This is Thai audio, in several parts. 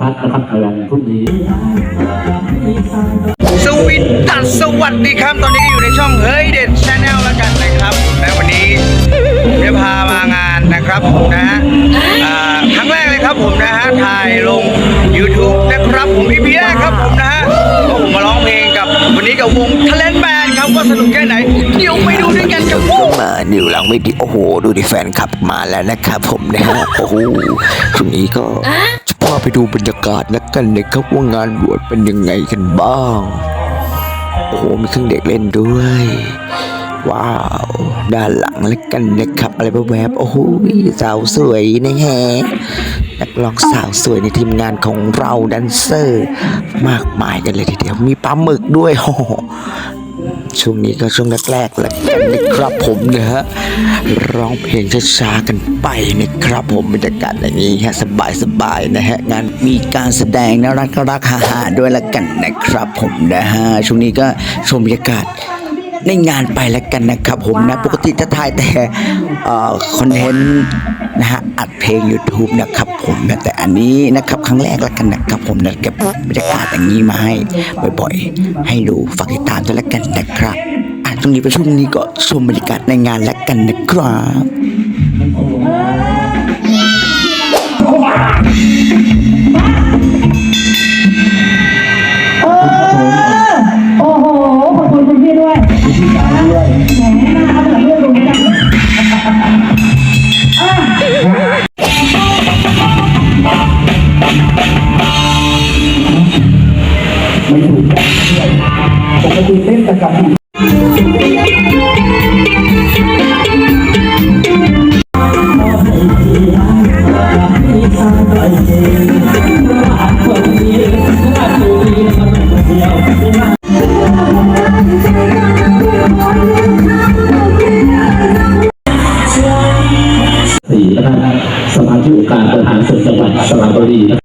พัดนะครับในวันพรุ่งนี้สวิตตัดสวัสดีครับตอนนี้ก็อยู่ในช่องเฮ้ยเด็ดชาแนลแล้วกันนะครับและวันนี้ได้พามางานนะครับผมนะฮะครั้งแรกเลยครับผมนะฮะถ่ายลง YouTube นะครับผมพี่เพียครับผมนะฮะผมมาร้องเพลงกับวันนี้กับวงทะเลน มานิวหลังไม่ดีโอ้โห ดูดิแฟนคลับมาแล้วนะครับผมนะฮะโอ้โหช่วงนี้ก็จะพาไปดูบรรยากาศแล้วกันนะครับว่างานบวชเป็นยังไงกันบ้าง โอ้โหมีเครื่องเด็กเล่นด้วยว้าวด้านหลังแล้วกันนะครับ อะไรแวบๆโอ้โหสาวสวยนะฮะนักร้องสาวสวยในทีมงานของเราแดันเซอร์ มากมายกันเลยทีเดียวมีปลาหมึกด้วยโอ้โห ช่วงนี้ก็ช่วงแรกๆแหละนนะครับผมนะฮะร้องเพลงช้าๆกันไปนะครับผมบรรยากาศอย่างนี้ฮะสบายๆนะฮะงานมีการแสดงน่ารักรักๆฮาๆด้วยละกันนะครับผมนะฮะช่วงนี้ก็ชมบรรยากาศในงานไปแล้วกันนะครับผมนะปกติจะถ่ายแต่คอนเทนต์ นะฮะอัดเพลง YouTube นะครับผมนะแต่อันนี้นะครับครั้งแรกแล้วกันนะครับผมนะเก็บบรรยากาศอย่างนี้มาให้บ่อยๆ ให้ดูฝากติดตามด้วยแล้วกันนะครับอะตรงนี้ไปช่วงนี้ก็ชมบรรยากาศในงานแล้วกันนะครับ ปกติเต้นแต่กับสี่นะครับสมาชิกองค์การบริหารส่วนจังหวัดสระบุรี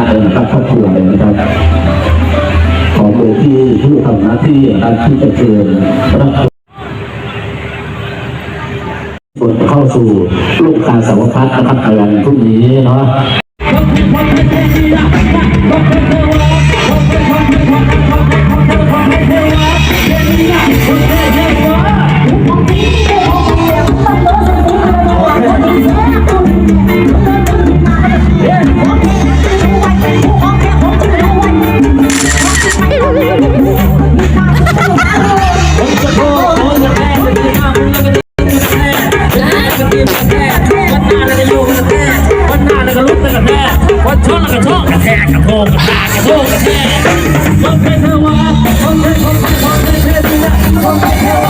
างคณะเลยนะครับครอบครัวเลยนะครับขอมือที่ผู้ทำหน้าที่การที่จะเชิญรับบทเข้าสู่ลูกการสาวพัฒน์นะครับในวันพรุ่งนี้เนาะ องกระโชกกระแทกกระโปงกระตากระโชกกระแทกมันเป็นเทวา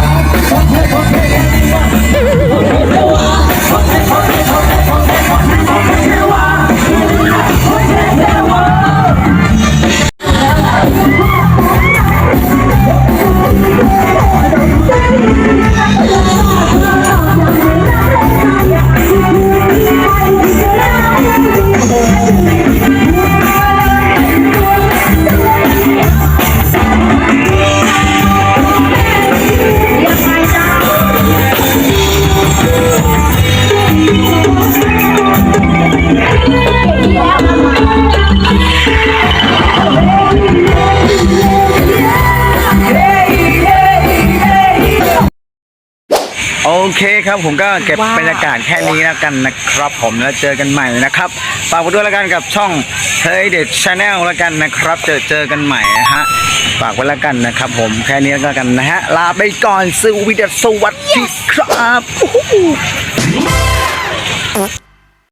โอเคครับผมก็เก็บบรรยากาศแค่นี้แล้วกันนะครับผมแล้วเจอกันใหม่นะครับฝากไว้ด้วยแล้วกันกับช่องเฮ้ยเด็ดชาแนลแล้วกันนะครับ เจอเจอกันใหม่นะฮะฝากไว้แล้วกันนะครับผมแค่นี้แล้วกันนะฮะลาไปก่อนสวีดัสสวัสดีครับ